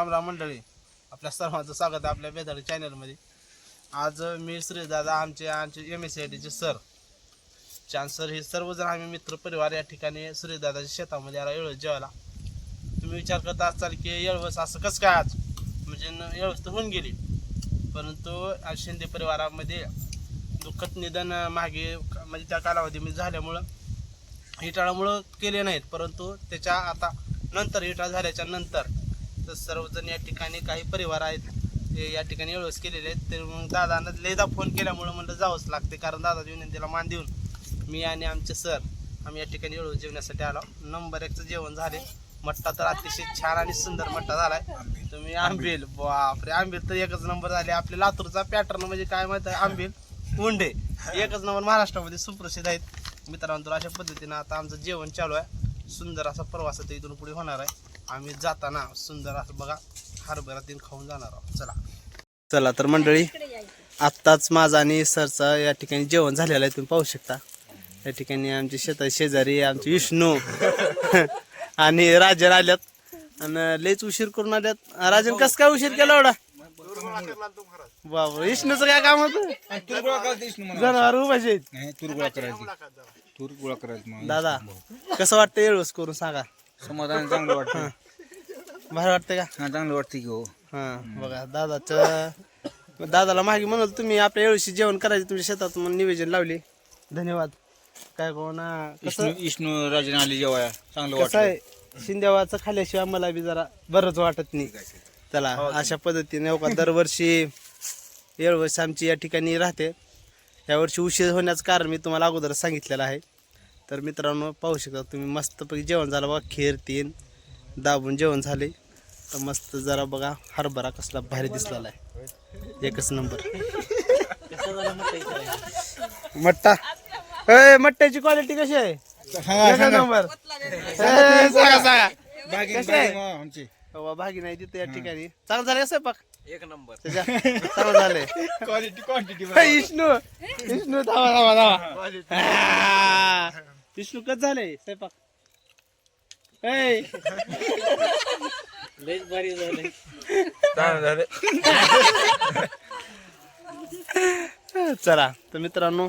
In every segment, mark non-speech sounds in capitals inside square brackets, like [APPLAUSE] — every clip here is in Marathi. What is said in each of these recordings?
आपल्या सर्वांचं स्वागत आहे आपल्या बेदाडी चॅनलमध्ये आज मी श्रीदादा आमचे आमचे एम एस सी आय टीचे सर चान्सर हे सर्वजण आम्ही मित्र परिवार या ठिकाणी श्रीदादाच्या शेतामध्ये आला येळवस जेवायला. तुम्ही विचार करत असाल की येळवस असं कसं काय आज? म्हणजे न- येळवस तर होऊन गेली. परंतु शिंदे परिवारामध्ये दुःखद निधन मागे म्हणजे त्या कालावधीमध्ये झाल्यामुळं हिटाळामुळं केले नाहीत. परंतु त्याच्या आता नंतर हिटाळ झाल्याच्यानंतर तर सर्वजण या ठिकाणी काही परिवार आहेत ते या ठिकाणी एवढंच केलेले आहेत. तर मग दादानं लेदा फोन केल्यामुळं म्हणलं जावंच लागते कारण दादाच्या विनंतीला मान देऊन मी आणि आमचे सर आम्ही या ठिकाणी एवढं जेवण्यासाठी आलो. नंबर एकचं जेवण झाले. मट्टा तर अतिशय छान आणि सुंदर मट्टा झालाय. तुम्ही आंबेल बापरे आंबेल तर एकच नंबर झाले. आपल्या लातूरचा पॅटर्न म्हणजे काय माहीत आहे? आंबेल उंडे एकच नंबर महाराष्ट्रामध्ये सुप्रसिद्ध आहेत. मित्रांनो अशा पद्धतीनं आता आमचं जेवण चालू आहे. सुंदर असा प्रवास आता इथून पुढे होणार आहे. आम्ही जाताना सुंदर असं बघा हरभरा तीन खाऊन जाणार आहोत. चला. चला तर मंडळी आत्ताच माझा आणि सरचा या ठिकाणी जेवण झालेलं आहे तुम्ही पाहू शकता. या ठिकाणी आमचे शेता शेजारी आमचे विष्णू [LAUGHS] आणि राजन आल्यात. आणि लयच उशीर करून आल्यात. राजन कस काय उशीर केला एवढा? बाबा विष्णूचं काय काम होतं. जनावर करायची. तूर गोळा करायची मग. दादा कसं वाटतं एवढंच करून सांगा? समाधान चांगलं वाटतं [LAUGHS] भारी वाटतं का? हा चांगलं वाटतं की हो. हा बघा दादाचं दादाला मागे म्हणाल तुम्ही आपल्या एवढीशी जेवण करायचे तुमच्या शेतात म्हणून निवेदन लावले. धन्यवाद. काय कोण कसं विष्णू विष्णू राजन आले जेवाया चांगलं कसं वाटतं आहे? शिंदेवाचं खाल्ल्याशिवाय मला बी जरा बरंच वाटत नाही. चला अशा पद्धतीने हो का दरवर्षी येळवर्ष आमची या ठिकाणी राहते. यावर्षी उशीर होण्याचं कारण मी तुम्हाला अगोदर सांगितलेलं आहे. तर मित्रांनो पाहू शकता तुम्ही मस्तपैकी जेवण झालं बघा खीर तीन दाबून जेवण झाले. तर मस्त जरा बघा हरभरा कसला भारी दिसलेला आहे. एकच नंबर. मट्टा. ए मट्ट्याची क्वालिटी कशी आहे? एकच नंबर. ए, सांगा. सांगा बाकी कशी आहे? बाकी मग आमची. बाबा भागी नाही तिथे या ठिकाणी. चांगलं झालं कसं पाक एक नंबर. त्याच्या चांगलं झालंय. क्वालिटी क्वांटिटी विष्णू विष्णू धावा धावा धावा विष्णू कच झालंय स्वयंपाक. ऐ. [LAUGHS] [LAUGHS] चला तर मित्रांनो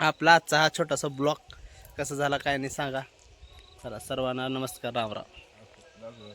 आपला आजचा हा छोटासा ब्लॉग कसा झाला काय नाही सांगा. चला सर्वांना नमस्कार राम राम.